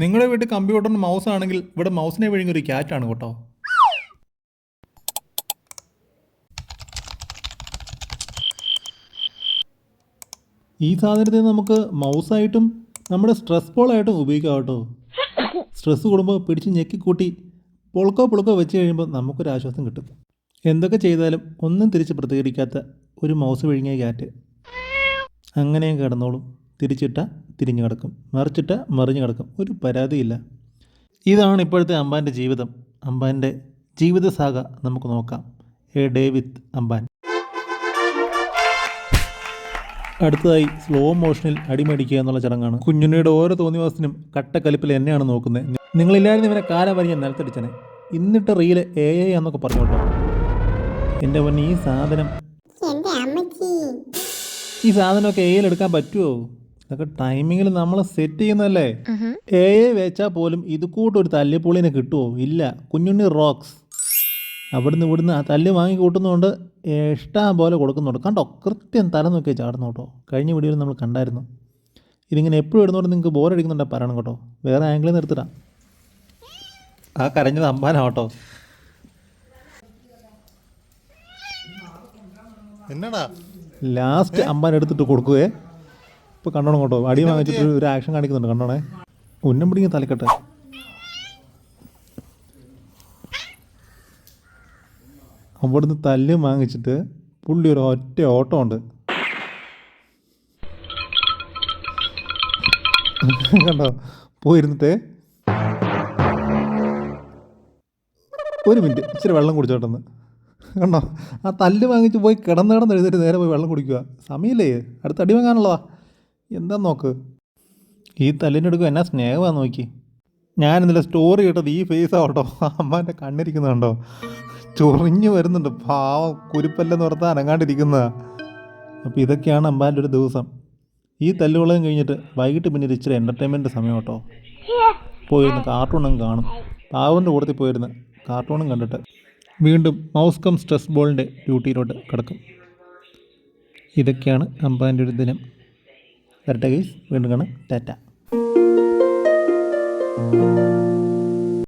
നിങ്ങളുടെ വീട്ടിൽ കമ്പ്യൂട്ടറിന് മൗസ് ആണെങ്കിൽ ഇവിടെ മൗസിനെ ഒരു ക്യാറ്റാണ് കേട്ടോ. ഈ സാധനത്തെ നമുക്ക് മൗസായിട്ടും നമ്മുടെ സ്ട്രെസ് ബോളായിട്ടും ഉപയോഗിക്കാം കേട്ടോ. സ്ട്രെസ് കൂടുമ്പോൾ പിടിച്ച് ഞെക്കിക്കൂട്ടി പൊളുക്കോ പൊളുക്കോ വെച്ച് കഴിയുമ്പോൾ നമുക്കൊരു ആശ്വാസം കിട്ടും. എന്തൊക്കെ ചെയ്താലും ഒന്നും തിരിച്ച് പ്രതികരിക്കാത്ത ഒരു മൗസ് വിഴുങ്ങിയ ക്യാറ്റ് അങ്ങനെയും കിടന്നോളും. തിരിച്ചിട്ട തിരിഞ്ഞു കിടക്കും. മറിച്ചിട്ട മറിഞ്ഞു കിടക്കും. ഒരു പരാതിയില്ല. ഇതാണ് ഇപ്പോഴത്തെ അമ്പാന്റെ ജീവിതം. അമ്പാന്റെ ജീവിതസാഗ നമുക്ക് നോക്കാം. A day with Amban. അടുത്തതായി സ്ലോ മോഷനിൽ അടിമടിക്കുക എന്നുള്ള ചടങ്ങാണ്. കുഞ്ഞുണ്ണിയുടെ ഓരോ തോന്നിവാസത്തിനും കട്ടക്കലിപ്പിൽ എന്നെയാണ് നോക്കുന്നത്. നിങ്ങളില്ലായിരുന്നു ഇവനെ കാലം ഞാൻ നിലത്തടിച്ചനെ. ഇന്നിട്ട് റീൽ എ ഐ എന്നൊക്കെ പറഞ്ഞോട്ടോ. എന്റെ പൊന്നെ ഈ സാധനം ഈ സാധനമൊക്കെ എയിൽ എടുക്കാൻ പറ്റുമോ ഇതൊക്കെ ടൈമിങ്ങിൽ നമ്മൾ സെറ്റ് ചെയ്യുന്നല്ലേ എ വെച്ചാൽ പോലും ഇത് കൂട്ടൊരു തല്ലിപ്പൊളിനെ കിട്ടുമോ ഇല്ല. കുഞ്ഞുണ്ണി റോക്സ് അവിടുന്ന് ഇവിടുന്ന് ആ തല്ല് വാങ്ങി കൂട്ടുന്നതുകൊണ്ട് ഇഷ്ടം പോലെ കൊടുക്കുന്നുണ്ട്. കണ്ടോ? കൃത്യം തല നോക്കിയാൽ ചാടുന്നു കേട്ടോ. കഴിഞ്ഞ വീഡിയോയിൽ നമ്മൾ കണ്ടായിരുന്നു. ഇതിങ്ങനെ എപ്പോഴും ഇടുന്നതുകൊണ്ട് നിങ്ങൾക്ക് ബോറടിക്കുന്നുണ്ടോ പറയണം കേട്ടോ. വേറെ ആംഗിളിൽ നിർത്തിടാം ആ കരഞ്ഞത് അമ്പാനാ കേട്ടോ. എന്നടാ? ലാസ്റ്റ് അമ്പാൻ എടുത്തിട്ട് കൊടുക്കുവേ. ഇപ്പോൾ കണ്ടോണം കേട്ടോ അടി വാങ്ങിച്ചിട്ട് ഒരു ആക്ഷൻ കാണിക്കുന്നുണ്ട് കണ്ടോണേ ഉന്നം പിടിക്കുന്ന തലക്കെട്ട്. അവിടുന്ന് തല്ല് വാങ്ങിച്ചിട്ട് പുള്ളി ഒരു ഒറ്റ ഓട്ടം ഉണ്ട്. കണ്ടോ? പോയിരുന്നിട്ടേ ഒരു മിനിറ്റ് ഇച്ചിരി വെള്ളം കുടിച്ചോട്ടെന്ന് കണ്ടോ? ആ തല്ല് വാങ്ങിച്ച് പോയി കിടന്ന് കിടന്ന് എഴുതിട്ട് നേരെ പോയി വെള്ളം കുടിക്കുക. സമയമില്ലേ? അടുത്ത് അടി വാങ്ങാനുള്ളതാ. എന്താ നോക്ക്? ഈ തല്ലിനെടുക്കും എന്നാ സ്നേഹമാണ് നോക്കി. ഞാൻ ഇന്നലെ സ്റ്റോറി ഇട്ടത് ഈ ഫേസ് ആവട്ടോ. അമ്മാന്റെ കണ്ണിരിക്കുന്നുണ്ടോ? ചൊറിഞ്ഞു വരുന്നുണ്ട്. പാവം കുരുപ്പല്ലെന്ന് ഓർത്താ അനങ്ങാണ്ടിരിക്കുന്നതാ അപ്പോൾ ഇതൊക്കെയാണ് അമ്പാന്റെ ഒരു ദിവസം. ഈ തല്ലുകളും കഴിഞ്ഞിട്ട് വൈകിട്ട് പിന്നെ ഇച്ചിരി എന്റർടൈൻമെന്റ് സമയം കേട്ടോ പോയിരുന്ന് കാർട്ടൂണും കാണും. പാവന്റെ കൂടത്തിൽ പോയിരുന്ന് കാർട്ടൂണും കണ്ടിട്ട് വീണ്ടും മൗസ് കം സ്ട്രെസ് ബോളിന്റെ ഡ്യൂട്ടിയിലോട്ട് കിടക്കും. ഇതൊക്കെയാണ് അമ്പാന്റെ ഒരു ദിനം. വരട്ടെ ഗൈസ് വീണ്ടും കാണാം. ടാറ്റ.